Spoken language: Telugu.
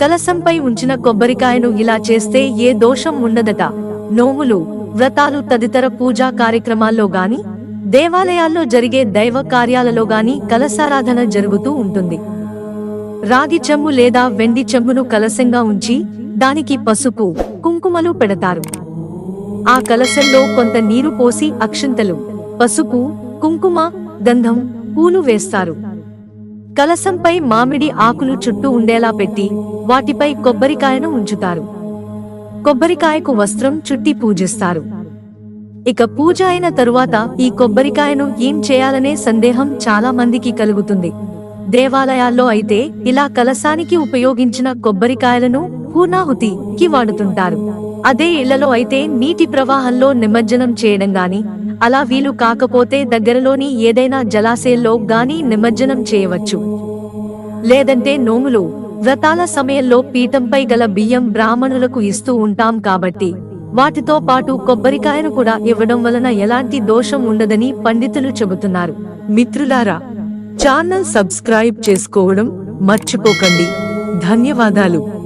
కలసంపై ఉంచిన కొబ్బరికాయను ఇలా చేస్తే ఏ దోషం ఉండదట. నోములు వ్రతాలు తదితర పూజా కార్యక్రమాల్లో గాని దేవాలయాల్లో జరిగే దైవ కార్యాలలో గాని కలసారాధన జరుగుతూ ఉంటుంది. రాగి చెంబు లేదా వెండి చెంబును కలశంగా ఉంచి దానికి పసుపు కుంకుమలు పెడతారు. ఆ కలశంలో కొంత నీరు పోసి అక్షింతలు పసుపు కుంకుమ గంధం పూలు వేస్తారు. కలసంపై మామిడి ఆకులు చుట్టూ ఉండేలా పెట్టి వాటిపై కొబ్బరికాయను ఉంచుతారు. కొబ్బరికాయకు వస్త్రం చుట్టి పూజిస్తారు. ఇక పూజ అయిన తరువాత ఈ కొబ్బరికాయను ఏం చేయాలనే సందేహం చాలా మందికి కలుగుతుంది. దేవాలయాల్లో అయితే ఇలా కలసానికి ఉపయోగించిన కొబ్బరికాయలను పూర్ణాహుతికి వాడుతుంటారు. అదే ఇళ్ళలో అయితే నీటి ప్రవాహంలో నిమజ్జనం చేయడం గాని అలా వీలు కాకపోతే దగ్గరలోని ఏదైనా జలాశయంలో గాని నిమజ్జనం చేయవచ్చు. లేదంటే నోములు వ్రతాల సమయంలో పీఠంపై గల బియ్యం బ్రాహ్మణులకు ఇస్తూ ఉంటాం కాబట్టి వాటితో పాటు కొబ్బరికాయను కూడా ఇవ్వడం వలన ఎలాంటి దోషం ఉండదని పండితులు చెబుతున్నారు. మిత్రులారా ఛానల్ సబ్స్క్రైబ్ చేసుకోవడం మర్చిపోకండి. ధన్యవాదాలు.